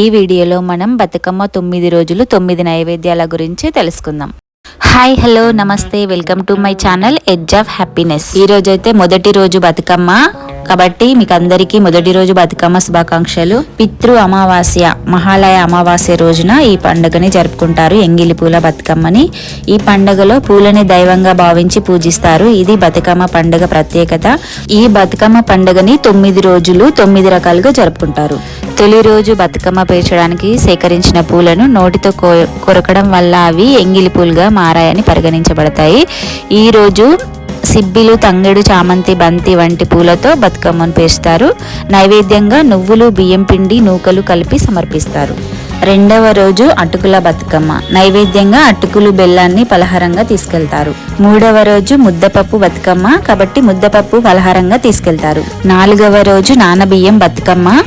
ఈ వీడియోలో మనం బతుకమ్మ తొమ్మిది రోజులు తొమ్మిది నైవేద్యాల గురించి తెలుసుకుందాం. హాయ్ హలో నమస్తే welcome to my channel edge of happiness ఈ రోజైతే అయితే మొదటి రోజు బతుకమ్మ. కాబట్టి మీకు అందరికీ మొదటి రోజు బతుకమ్మ శుభాకాంక్షలు. పితృ అమావాస్య మహాలయ అమావాస్య రోజున ఈ పండుగని జరుపుకుంటారు. ఎంగిలి పూల బతుకమ్మని. ఈ పండుగలో పూలని దైవంగా భావించి పూజిస్తారు. ఇది బతుకమ్మ పండుగ ప్రత్యేకత. ఈ బతుకమ్మ పండుగని తొమ్మిది రోజులు తొమ్మిది రకాలుగా జరుపుకుంటారు. తొలి రోజు బతుకమ్మ పేర్చడానికి సేకరించిన పూలను నోటితో కొరకడం వల్ల అవి ఎంగిలి పూలుగా మారాయని పరిగణించబడతాయి. ఈ రోజు సిబ్బిలు తంగెడు చామంతి బంతి వంటి పూలతో బతుకమ్మను పేస్తారు నైవేద్యంగా నువ్వులు బియ్యం పిండి నూకలు కలిపి సమర్పిస్తారు. రెండవ రోజు అటుకుల బతుకమ్మ. నైవేద్యంగా అటుకులు బెల్లాన్ని పలహారంగా తీసుకెళ్తారు. మూడవ రోజు ముద్దపప్పు బతుకమ్మ. కాబట్టి ముద్దపప్పు పలహారంగా తీసుకెళ్తారు. నాలుగవ రోజు నానబియ్యం బతుకమ్మ.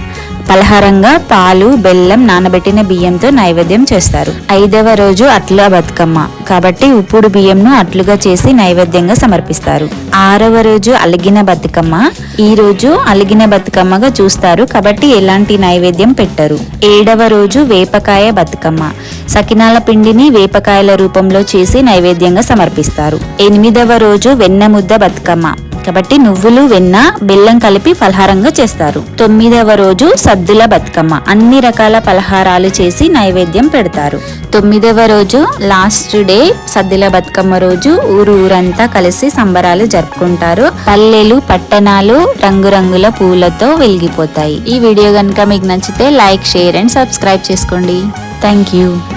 పలహారంగా పాలు బెల్లం నానబెట్టిన బియ్యంతో నైవేద్యం చేస్తారు. ఐదవ రోజు అట్ల బతుకమ్మ. కాబట్టి ఉప్పుడు బియ్యంను అట్లుగా చేసి నైవేద్యంగా సమర్పిస్తారు. ఆరవ రోజు అలిగిన బతుకమ్మ. ఈ రోజు అలిగిన బతుకమ్మగా చూస్తారు. కాబట్టి ఎలాంటి నైవేద్యం పెట్టరు. ఏడవ రోజు వేపకాయ బతుకమ్మ. సకినాల పిండిని వేపకాయల రూపంలో చేసి నైవేద్యంగా సమర్పిస్తారు. ఎనిమిదవ రోజు వెన్న ముద్ద బతుకమ్మ. కాబట్టి నువ్వులు వెన్న బెల్లం కలిపి ఫలహారంగా చేస్తారు. తొమ్మిదవ రోజు సద్దుల బతుకమ్మ. అన్ని రకాల పలహారాలు చేసి నైవేద్యం పెడతారు. తొమ్మిదవ రోజు లాస్ట్ డే సద్దుల బతుకమ్మ రోజు ఊరు ఊరంతా కలిసి సంబరాలు జరుపుకుంటారు. పల్లెలు పట్టణాలు రంగురంగుల పూలతో వెలిగిపోతాయి. ఈ వీడియో కనుక మీకు నచ్చితే లైక్ షేర్ అండ్ సబ్స్క్రైబ్ చేసుకోండి. Thank you.